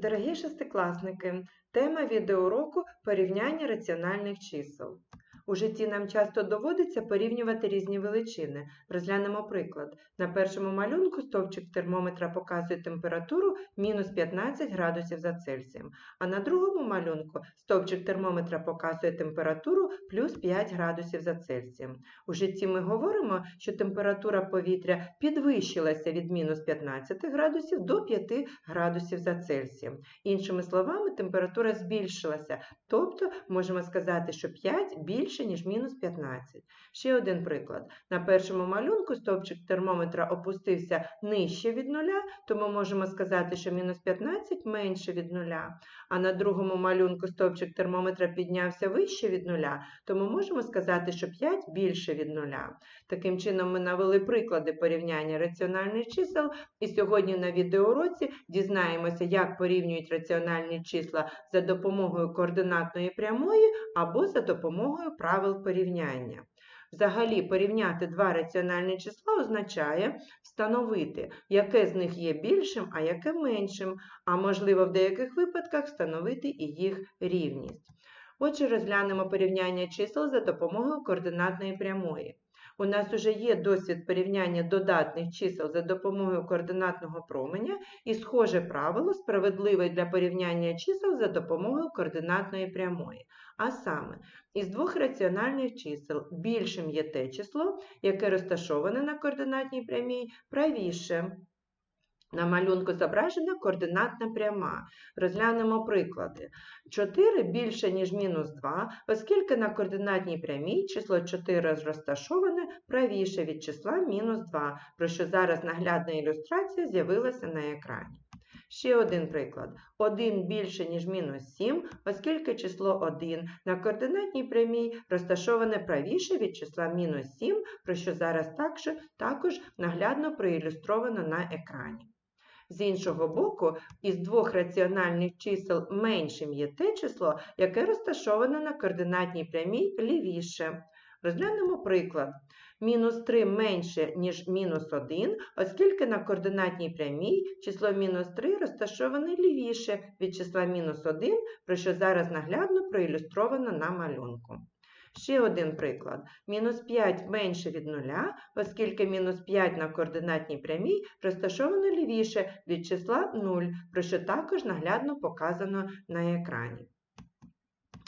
Дорогі шестикласники, тема відеоуроку порівняння раціональних чисел. У житті нам часто доводиться порівнювати різні величини. Розглянемо приклад. На першому малюнку стовпчик термометра показує температуру мінус 15 градусів за Цельсієм, а на другому малюнку стовпчик термометра показує температуру плюс 5 градусів за Цельсієм. У житті ми говоримо, що температура повітря підвищилася від мінус 15 градусів до 5 градусів за Цельсієм. Іншими словами, температура збільшилася, тобто можемо сказати, що 5 більше, ніж мінус 15. Ще один приклад. На першому малюнку стовпчик термометра опустився нижче від нуля, тому можемо сказати, що мінус 15 менше від нуля. А на другому малюнку стовпчик термометра піднявся вище від нуля, тому можемо сказати, що 5 більше від нуля. Таким чином, ми навели приклади порівняння раціональних чисел, і сьогодні на відеоуроці дізнаємося, як порівнюють раціональні числа за допомогою координатної прямої або за допомогою правил порівняння. Взагалі, порівняти два раціональні числа означає встановити, яке з них є більшим, а яке меншим, а можливо в деяких випадках встановити і їх рівність. Отже, розглянемо порівняння чисел за допомогою координатної прямої. У нас вже є досвід порівняння додатних чисел за допомогою координатного променя і схоже правило справедливе для порівняння чисел за допомогою координатної прямої. А саме, із двох раціональних чисел більшим є те число, яке розташоване на координатній прямій правіше. На малюнку зображена координатна пряма. Розглянемо приклади. 4 більше, ніж мінус 2, оскільки на координатній прямій число 4 розташоване правіше від числа мінус 2, про що зараз наглядна ілюстрація з'явилася на екрані. Ще один приклад. 1 більше, ніж мінус 7, оскільки число 1 на координатній прямій розташоване правіше від числа мінус 7, про що зараз також наглядно проілюстровано на екрані. З іншого боку, із двох раціональних чисел меншим є те число, яке розташоване на координатній прямій лівіше. Розглянемо приклад. Мінус 3 менше, ніж мінус 1, оскільки на координатній прямій число мінус 3 розташоване лівіше від числа мінус 1, про що зараз наглядно проілюстровано на малюнку. Ще один приклад. Мінус 5 менше від нуля, оскільки мінус 5 на координатній прямій розташовано лівіше від числа 0, про що також наглядно показано на екрані.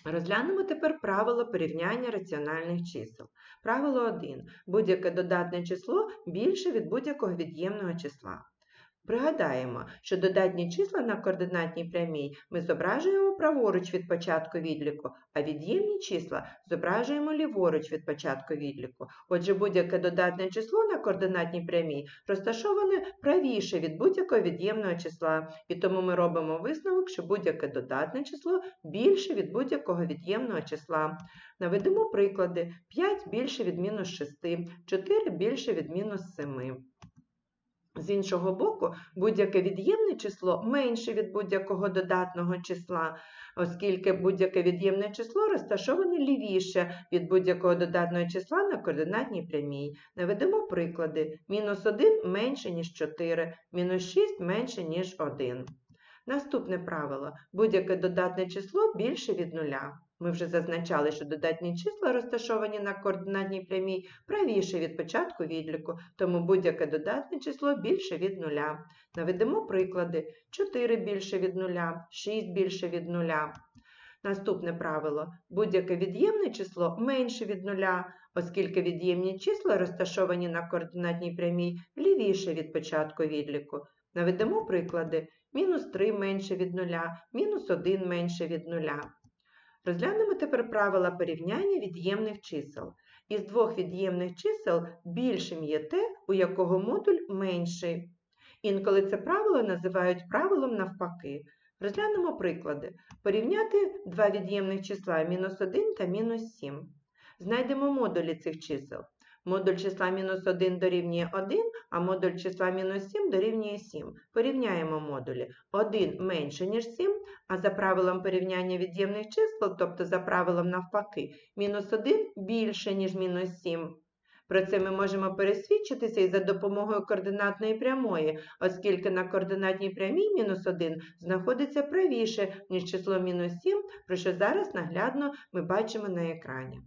Розглянемо тепер правило порівняння раціональних чисел. Правило 1. Будь-яке додатне число більше від будь-якого від'ємного числа. Пригадаємо, що додатні числа на координатній прямій ми зображуємо праворуч від початку відліку, а від'ємні числа зображуємо ліворуч від початку відліку. Отже, будь-яке додатне число на координатній прямій розташоване правіше від будь-якого від'ємного числа, і тому ми робимо висновок, що будь-яке додатне число більше від будь-якого від'ємного числа. Наведемо приклади: 5 більше від мінус 6, 4 більше від мінус 7. З іншого боку, будь-яке від'ємне число менше від будь-якого додатного числа, оскільки будь-яке від'ємне число розташоване лівіше від будь-якого додатного числа на координатній прямій. Наведемо приклади. Мінус 1 менше, ніж 4, мінус 6 менше, ніж 1. Наступне правило. Будь-яке додатне число більше від нуля. Ми вже зазначали, що додатні числа розташовані на координатній прямій правіше від початку відліку, тому будь-яке додатне число більше від нуля. Наведемо приклади: 4 більше від нуля, 6 більше від нуля. Наступне правило: будь-яке від'ємне число менше від нуля, оскільки від'ємні числа розташовані на координатній прямій лівіше від початку відліку. Наведемо приклади: мінус 3 менше від нуля, мінус 1 менше від нуля. Розглянемо тепер правила порівняння від'ємних чисел. Із двох від'ємних чисел більшим є те, у якого модуль менший. Інколи це правило називають правилом навпаки. Розглянемо приклади. Порівняти два від'ємних числа мінус 1 та мінус 7. Знайдемо модулі цих чисел. Модуль числа мінус 1 дорівнює 1, а модуль числа мінус 7 дорівнює 7. Порівняємо модулі. 1 менше, ніж 7, а за правилом порівняння від'ємних чисел, тобто за правилом навпаки, мінус 1 більше, ніж мінус 7. Про це ми можемо пересвідчитися і за допомогою координатної прямої, оскільки на координатній прямій мінус 1 знаходиться правіше, ніж число мінус 7, про що зараз наглядно ми бачимо на екрані.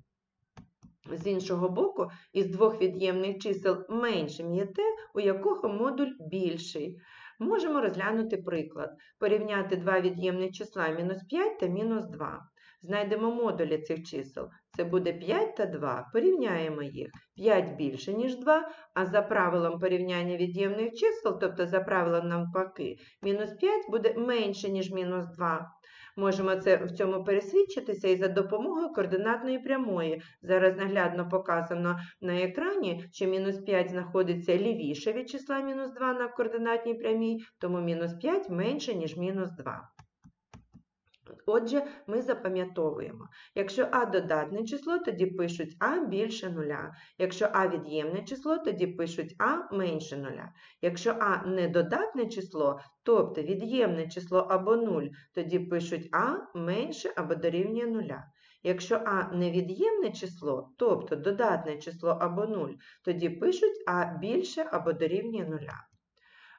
З іншого боку, із двох від'ємних чисел меншим є те, у якого модуль більший. Можемо розглянути приклад. Порівняти два від'ємних числа мінус 5 та мінус 2. Знайдемо модулі цих чисел. Це буде 5 та 2. Порівняємо їх. 5 більше, ніж 2, а за правилом порівняння від'ємних чисел, тобто за правилом навпаки, мінус 5 буде менше, ніж мінус 2. Можемо це в цьому пересвідчитися і за допомогою координатної прямої. Зараз наглядно показано на екрані, що мінус 5 знаходиться лівіше від числа мінус 2 на координатній прямій, тому мінус 5 менше, ніж мінус 2. Отже, ми запам'ятовуємо, якщо а додатне число, тоді пишуть а більше нуля. Якщо а від'ємне число, тоді пишуть а менше нуля. Якщо а недодатне число, тобто від'ємне число або 0, тоді пишуть а менше або дорівнює нуля. Якщо а невід'ємне число, тобто додатне число або 0, тоді пишуть а більше або дорівнює нуля.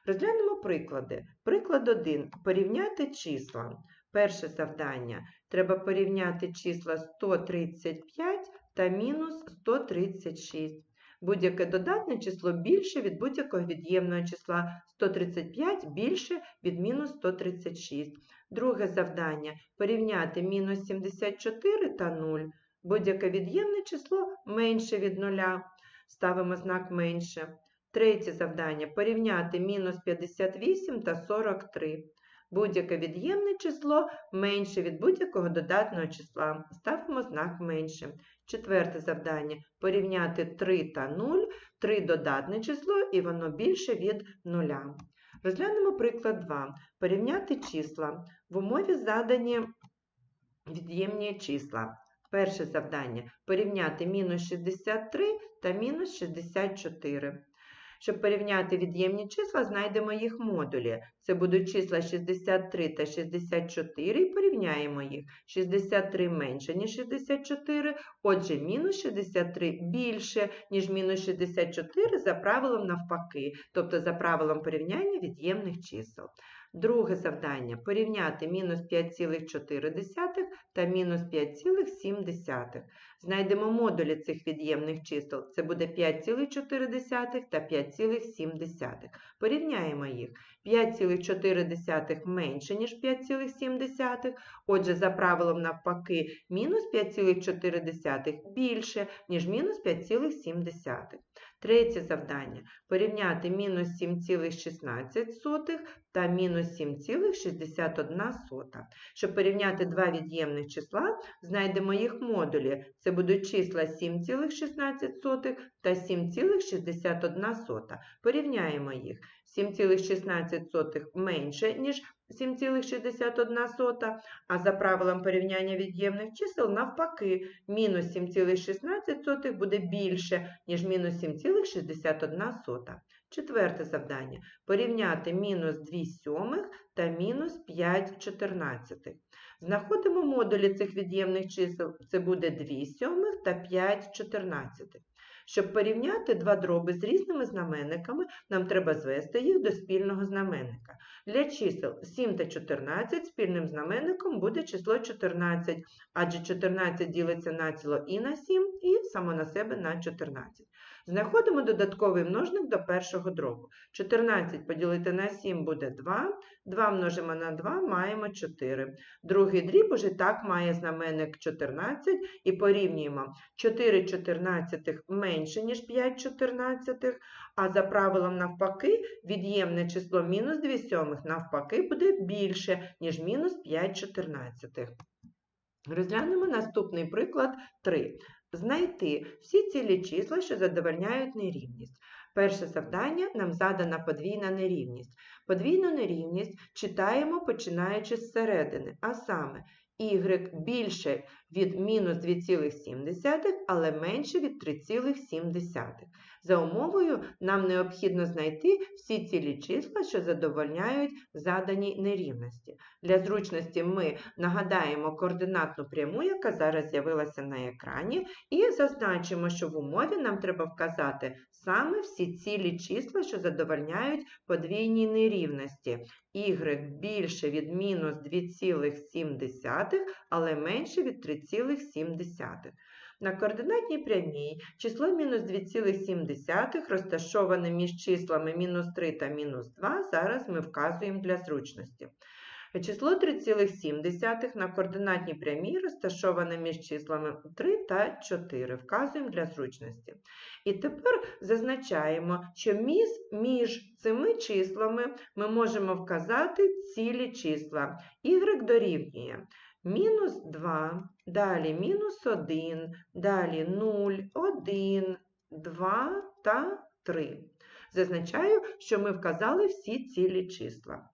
Розглянемо приклади. Приклад 1. Порівняти числа. Перше завдання. Треба порівняти числа 135 та мінус 136. Будь-яке додатне число більше від будь-якого від'ємного числа 135 більше від мінус 136. Друге завдання порівняти мінус 74 та 0. Будь-яке від'ємне число менше від 0. Ставимо знак менше. Третє завдання порівняти мінус 58 та 43. Будь-яке від'ємне число менше від будь-якого додатного числа. Ставимо знак менше. Четверте завдання порівняти 3 та 0, 3 додатне число і воно більше від 0. Розглянемо приклад 2. Порівняти числа. В умові задані від'ємні числа. Перше завдання порівняти мінус 63 та мінус 64. Щоб порівняти від'ємні числа, знайдемо їх модулі. Це будуть числа 63 та 64 і порівняємо їх. 63 менше, ніж 64, отже, мінус 63 більше, ніж мінус 64 за правилом навпаки, тобто за правилом порівняння від'ємних чисел. Друге завдання порівняти мінус 5,4 та мінус 5,7. Знайдемо модулі цих від'ємних чисел. Це буде 5,4 та 5,7. Порівняємо їх. 5,4 менше, ніж 5,7. Отже, за правилом навпаки, мінус 5,4 більше, ніж мінус 5,7. Третє завдання порівняти мінус 7,16 та мінус 7,61. Щоб порівняти два від'ємних числа, знайдемо їх модулі. Це будуть числа 7,16 та 7,61. Порівняємо їх. 7,16 менше, ніж 7,61, а за правилом порівняння від'ємних чисел навпаки, мінус 7,16 буде більше, ніж мінус 7,61. Четверте завдання. Порівняти мінус 2 сьомих та мінус 5 чотирнадцятих. Знаходимо модулі цих від'ємних чисел. Це буде 2 сьомих та 5 чотирнадцятих. Щоб порівняти два дроби з різними знаменниками, нам треба звести їх до спільного знаменника. Для чисел 7 та 14 спільним знаменником буде число 14, адже 14 ділиться на ціло і на 7, і само на себе на 14. Знаходимо додатковий множник до першого дробу. 14 поділити на 7 буде 2, 2 множимо на 2 маємо 4. Другий дріб уже так має знаменник 14 і порівнюємо 4 чотирнадцятих менше, ніж 5 чотирнадцятих, а за правилом навпаки від'ємне число мінус 2 сьомих навпаки буде більше, ніж мінус 5 чотирнадцятих. Розглянемо наступний приклад 3. Знайти всі цілі числа, що задовольняють нерівність. Перше завдання нам задана подвійна нерівність. Подвійну нерівність читаємо починаючи з середини, а саме y більше від мінус 2,7, але менше від 3,7. За умовою нам необхідно знайти всі цілі числа, що задовольняють заданій нерівності. Для зручності ми нагадаємо координатну пряму, яка зараз з'явилася на екрані, і зазначимо, що в умові нам треба вказати саме всі цілі числа, що задовольняють подвійній нерівності. Y більше від мінус 2,7, але менше від 3,7. На координатній прямій число мінус 2,7 розташоване між числами мінус 3 та мінус 2, зараз ми вказуємо для зручності. Число 3,7 на координатній прямій розташоване між числами 3 та 4, вказуємо для зручності. І тепер зазначаємо, що між, цими числами ми можемо вказати цілі числа. Y дорівнює мінус 2, далі мінус 1, далі 0, 1, 2 та 3. Зазначаю, що ми вказали всі цілі числа.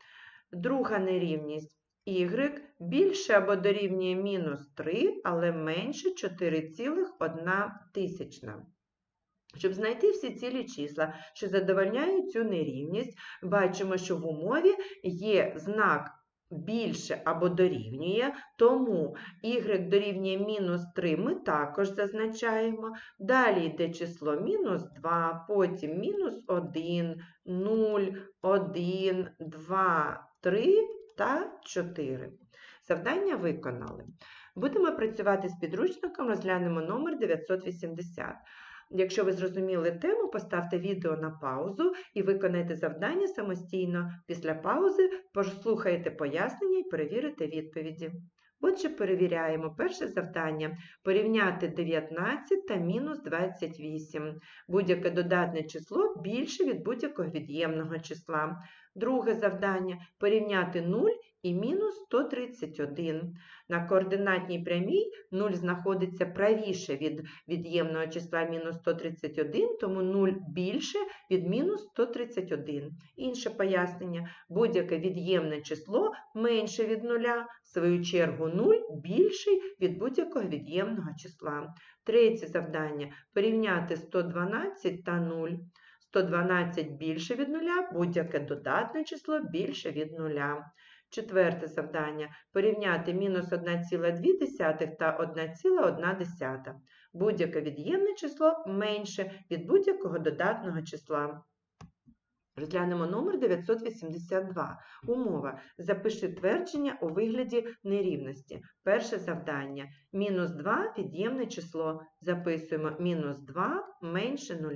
Друга нерівність y більше або дорівнює мінус 3, але менше 4,1 тисячна. Щоб знайти всі цілі числа, що задовольняють цю нерівність, бачимо, що в умові є знак більше або дорівнює, тому y дорівнює мінус 3 ми також зазначаємо. Далі йде число мінус 2, потім мінус 1, 0, 1, 2, 3 та 4. Завдання виконали. Будемо працювати з підручником, розглянемо номер 980. Якщо ви зрозуміли тему, поставте відео на паузу і виконайте завдання самостійно. Після паузи послухайте пояснення і перевірите відповіді. Отже, перевіряємо перше завдання порівняти 19 та мінус 28. Будь-яке додатне число більше від будь-якого від'ємного числа. Друге завдання порівняти 0 і мінус 131. На координатній прямій 0 знаходиться правіше від від'ємного числа мінус 131, тому 0 більше від мінус 131. Інше пояснення, будь-яке від'ємне число менше від 0, в свою чергу 0 більший від будь-якого від'ємного числа. Третє завдання порівняти 112 та 0. 112 більше від 0, будь-яке додатне число більше від 0. Четверте завдання порівняти мінус 1,2 та 1,1. Будь-яке від'ємне число менше від будь-якого додатного числа. Розглянемо номер 982. Умова. Запиши твердження у вигляді нерівності. Перше завдання. Мінус 2 від'ємне число. Записуємо мінус 2 менше 0.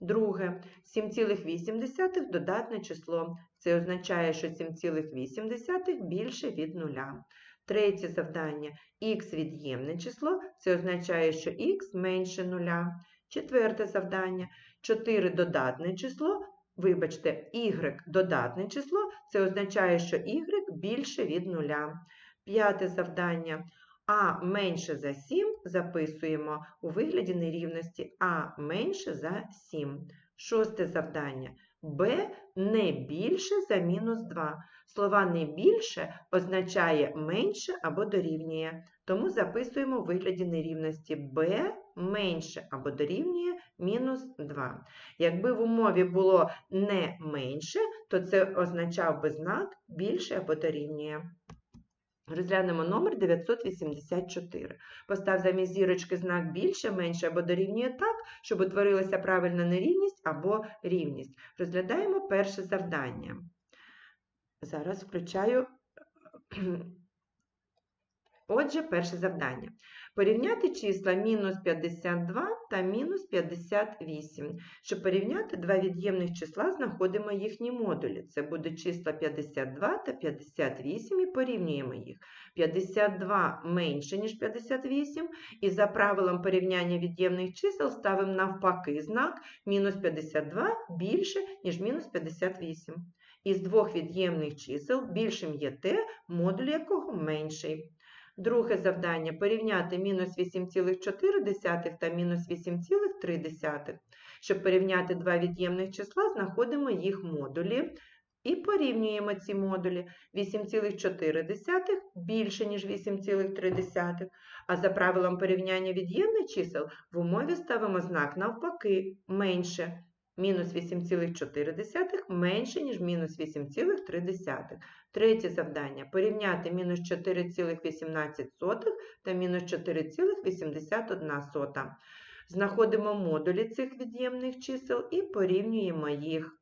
Друге 7,8 додатне число. Це означає, що 7,8 більше від нуля. Третє завдання х від'ємне число, це означає, що х менше нуля. Четверте завдання 4 додатне число, вибачте, y додатне число, це означає, що y більше від нуля. П'яте завдання а менше за 7 записуємо у вигляді нерівності А менше за 7. Шосте завдання. Б не більше за мінус 2. Слова не більше означає менше або дорівнює. Тому записуємо у вигляді нерівності Б менше або дорівнює мінус 2. Якби в умові було не менше, то це означав би знак більше або дорівнює. Розглянемо номер 984. Постав замість зірочки знак більше, менше або дорівнює так, щоб утворилася правильна нерівність або рівність. Розглядаємо перше завдання. Зараз включаю. Отже, перше завдання. Порівняти числа мінус 52 та мінус 58. Щоб порівняти два від'ємних числа, знаходимо їхні модулі. Це будуть числа 52 та 58 і порівнюємо їх. 52 менше, ніж 58, і за правилом порівняння від'ємних чисел ставимо навпаки знак мінус 52 більше, ніж мінус 58. Із двох від'ємних чисел більшим є те, модуль якого менший. Друге завдання порівняти мінус 8,4 та мінус 8,3. Щоб порівняти два від'ємних числа, знаходимо їх модулі І порівнюємо ці модулі. 8,4 більше, ніж 8,3. А за правилом порівняння від'ємних чисел в умові ставимо знак навпаки менше. Мінус 8,4 менше, ніж мінус 8,3. Третє завдання. Порівняти мінус 4,18 та мінус 4,81. Знаходимо модулі цих від'ємних чисел і порівнюємо їх.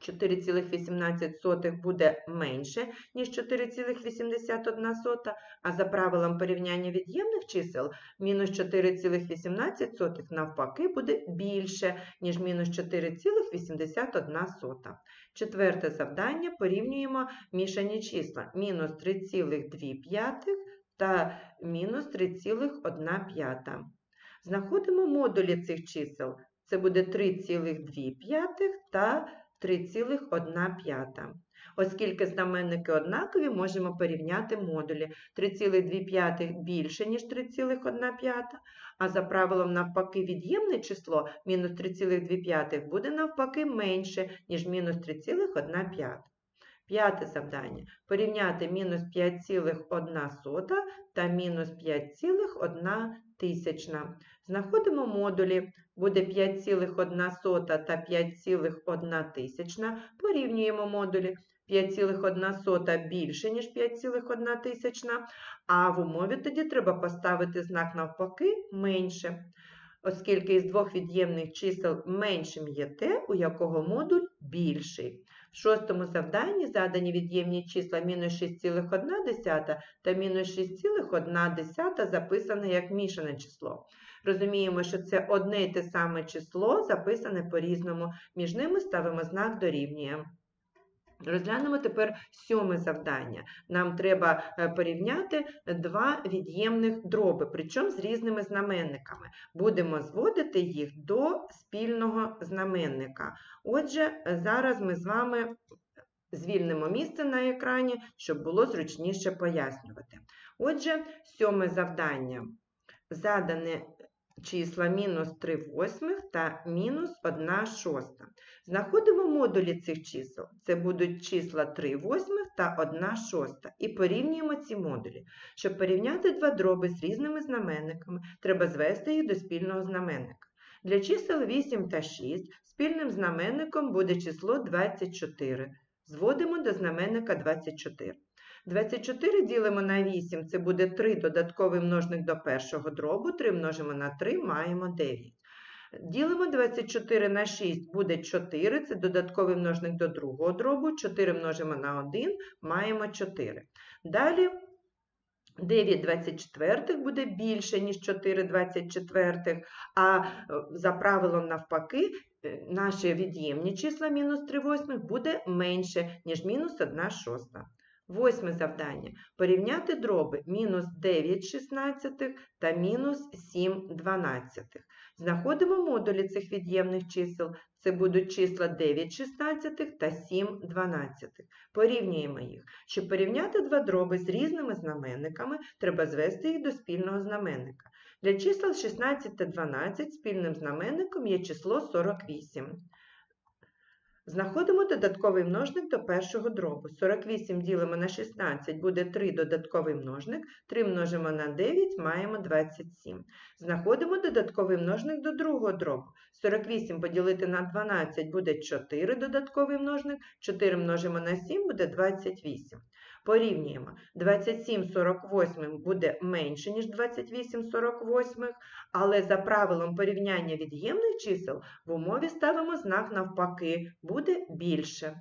4,18 буде менше, ніж 4,81, а за правилом порівняння від'ємних чисел мінус 4,18 навпаки буде більше, ніж мінус 4,81. Четверте завдання порівнюємо мішані числа мінус 3,2 та мінус 3,1. Знаходимо модулі цих чисел. Це буде 3,2 та 3,1. Оскільки знаменники однакові, можемо порівняти модулі 3,2 більше, ніж 3,1, а за правилом навпаки від'ємне число мінус 3,2 буде навпаки менше, ніж мінус 3,1. П'яте завдання. Порівняти мінус 5,1 та мінус 5,1 тисячна. Знаходимо модулі, буде 5,1 та 5,1 тисячна. Порівнюємо модулі 5,1 більше, ніж 5,1 тисячна, а в умові тоді треба поставити знак навпаки менше. Оскільки із двох від'ємних чисел меншим є те, у якого модуль більший. В шостому завданні задані від'ємні числа мінус 6,1 та мінус 6,1 записане як мішане число. Розуміємо, що це одне й те саме число, записане по-різному. Між ними ставимо знак дорівнює. Розглянемо тепер сьоме завдання. Нам треба е, порівняти два від'ємних дроби, причому з різними знаменниками. Будемо зводити їх до спільного знаменника. Отже, зараз ми з вами звільнимо місце на екрані, щоб було зручніше пояснювати. Отже, сьоме завдання. Задане числа мінус 3 восьмих та мінус 1 шоста. Знаходимо модулі цих чисел. Це будуть числа 3 восьмих та 1 шоста. І порівнюємо ці модулі. Щоб порівняти два дроби з різними знаменниками, треба звести їх до спільного знаменника. Для чисел 8 та 6 спільним знаменником буде число 24. Зводимо до знаменника 24. 24 ділимо на 8, це буде 3 додатковий множник до першого дробу, 3 множимо на 3, маємо 9. Ділимо 24 на 6, буде 4, це додатковий множник до другого дробу, 4 множимо на 1, маємо 4. Далі 9 24 буде більше, ніж 4 24, а за правилом навпаки, е, наші від'ємні числа мінус 3 восьмих буде менше, ніж мінус 1 шоста. Восьме завдання. Порівняти дроби мінус 9 шістнадцятих та мінус 7 дванадцятих. Знаходимо модулі цих від'ємних чисел. Це будуть числа 9 шістнадцятих та 7 дванадцятих. Порівнюємо їх. Щоб порівняти два дроби з різними знаменниками, треба звести їх до спільного знаменника. Для чисел 16 та 12 спільним знаменником є число 48. Знаходимо додатковий множник до першого дробу. 48 ділимо на 16, буде 3 додатковий множник, 3 множимо на 9, маємо 27. Знаходимо додатковий множник до другого дробу. 48 поділити на 12 буде 4 додатковий множник, 4 множимо на 7 буде 28. Порівнюємо. 27 48 буде менше, ніж 28 48, але за правилом порівняння від'ємних чисел в умові ставимо знак навпаки, буде більше.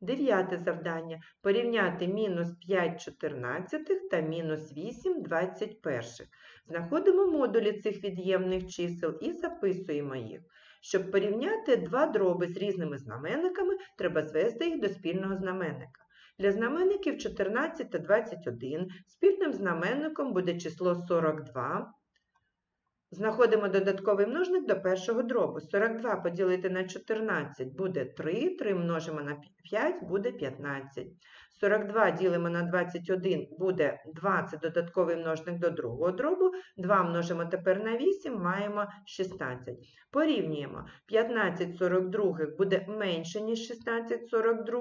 Дев'яте завдання. Порівняти мінус 5 14 та мінус 8 21. Знаходимо модулі цих від'ємних чисел і записуємо їх. Щоб порівняти два дроби з різними знаменниками, треба звести їх до спільного знаменника. Для знаменників 14 та 21 спільним знаменником буде число 42. Знаходимо додатковий множник до першого дробу. 42 поділити на 14 буде 3, 3 множимо на 5 буде 15. 42 ділимо на 21 буде 20 додатковий множник до другого дробу. 2 множимо тепер на 8, маємо 16. Порівнюємо. 15 42 буде менше, ніж 16 42,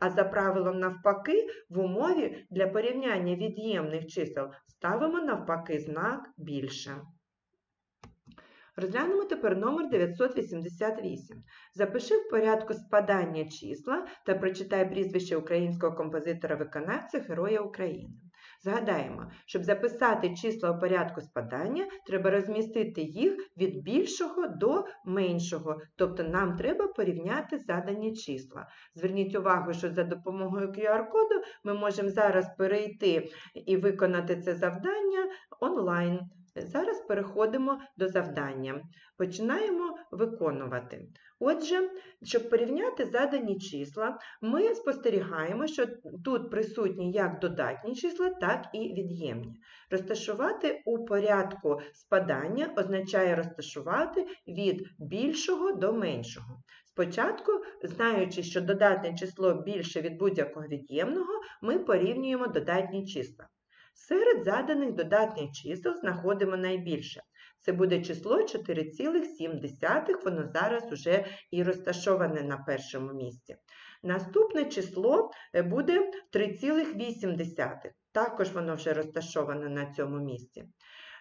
а за правилом навпаки, в умові для порівняння від'ємних чисел ставимо навпаки знак більше. Розглянемо тепер номер 988. Запиши в порядку спадання числа та прочитай прізвище українського композитора-виконавця Героя України. Згадаємо, щоб записати числа у порядку спадання, треба розмістити їх від більшого до меншого, тобто нам треба порівняти задані числа. Зверніть увагу, що за допомогою QR-коду ми можемо зараз перейти і виконати це завдання онлайн. Зараз переходимо до завдання. Починаємо виконувати. Отже, щоб порівняти задані числа, ми спостерігаємо, що тут присутні як додатні числа, так і від'ємні. Розташувати у порядку спадання означає розташувати від більшого до меншого. Спочатку, знаючи, що додатне число більше від будь-якого від'ємного, ми порівнюємо додатні числа. Серед заданих додатних чисел знаходимо найбільше. Це буде число 4,7, воно зараз уже і розташоване на першому місці. Наступне число е, буде 3,8, також воно вже розташоване на цьому місці.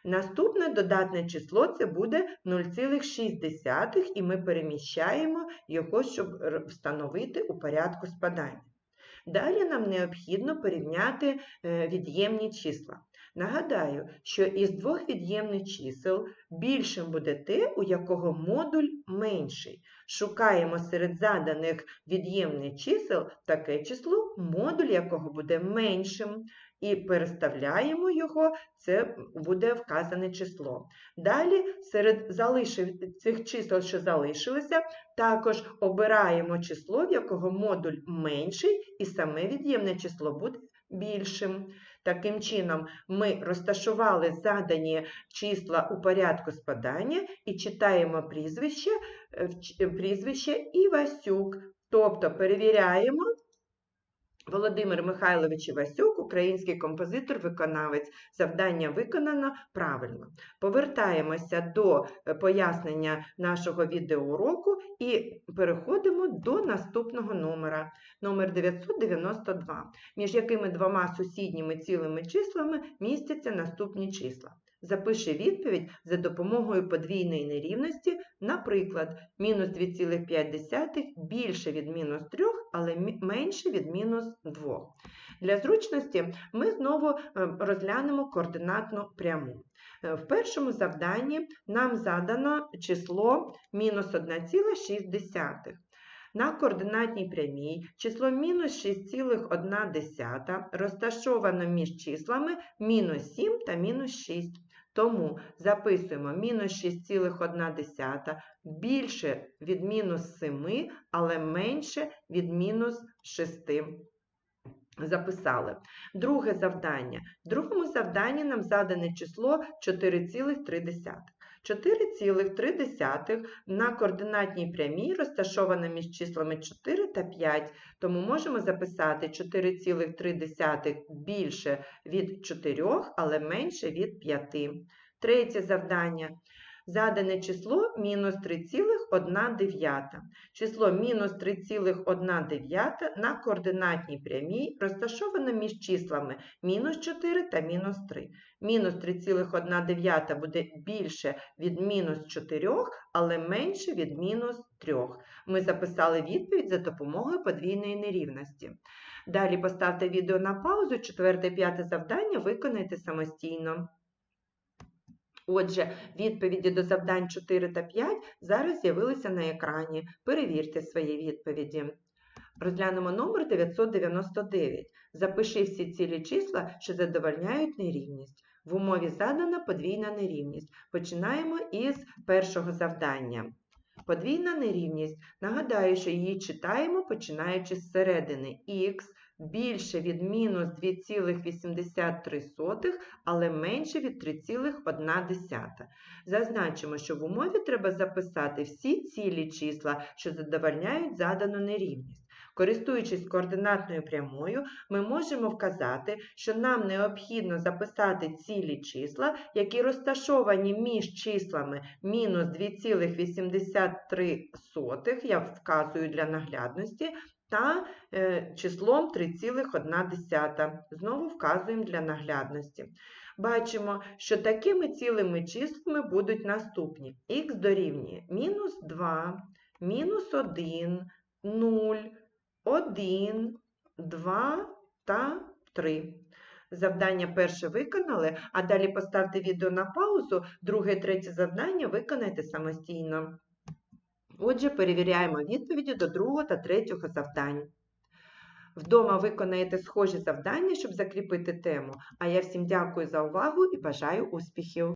Наступне додатне число це буде 0,6, і ми переміщаємо його, щоб встановити у порядку спадання. Далі нам необхідно порівняти е, від'ємні числа. Нагадаю, що із двох від'ємних чисел більшим буде те, у якого модуль менший. Шукаємо серед заданих від'ємних чисел таке число, модуль якого буде меншим. І переставляємо його, це буде вказане число. Далі, серед залишив, цих чисел, що залишилися, також обираємо число, в якого модуль менший, і саме від'ємне число буде більшим. Таким чином, ми розташували задані числа у порядку спадання і читаємо прізвище, е, прізвище Івасюк. Тобто перевіряємо. Володимир Михайлович Івасюк, український композитор-виконавець. Завдання виконано правильно. Повертаємося до е, пояснення нашого відеоуроку і переходимо до наступного номера. Номер 992, між якими двома сусідніми цілими числами містяться наступні числа. Запиши відповідь за допомогою подвійної нерівності, наприклад, мінус 2,5 більше від мінус 3, але менше від мінус 2. Для зручності ми знову е, розглянемо координатну пряму. Е, в першому завданні нам задано число мінус 1,6. На координатній прямій число мінус 6,1 розташовано між числами мінус 7 та мінус 6. Тому записуємо мінус 6,1 більше від мінус 7, але менше від мінус 6. Записали. Друге завдання. В другому завданні нам задане число 4,3. 4,3 на координатній прямій розташована між числами 4 та 5, тому можемо записати 4,3 більше від 4, але менше від 5. Третє завдання. Задане число мінус 3,1. Число мінус 3,1 на координатній прямій розташовано між числами мінус 4 та мінус 3. Мінус 3,1 буде більше від мінус 4, але менше від мінус 3. Ми записали відповідь за допомогою подвійної нерівності. Далі поставте відео на паузу, четверте і п'яте завдання виконайте самостійно. Отже, відповіді до завдань 4 та 5 зараз з'явилися на екрані. Перевірте свої відповіді. Розглянемо номер 999. Запиши всі цілі числа, що задовольняють нерівність. В умові задана подвійна нерівність. Починаємо із першого завдання. Подвійна нерівність. Нагадаю, що її читаємо, починаючи з середини х більше від мінус 2,83, але менше від 3,1. Зазначимо, що в умові треба записати всі цілі числа, що задовольняють задану нерівність. Користуючись координатною прямою, ми можемо вказати, що нам необхідно записати цілі числа, які розташовані між числами мінус 2,83, я вказую для наглядності, та е, числом 3,1. Знову вказуємо для наглядності. Бачимо, що такими цілими числами будуть наступні. Х дорівнює мінус 2, мінус 1, 0, 1, 2 та 3. Завдання перше виконали, а далі поставте відео на паузу, друге і третє завдання виконайте самостійно. Отже, перевіряємо відповіді до другого та третього завдань. Вдома виконаєте схожі завдання, щоб закріпити тему. А я всім дякую за увагу і бажаю успіхів!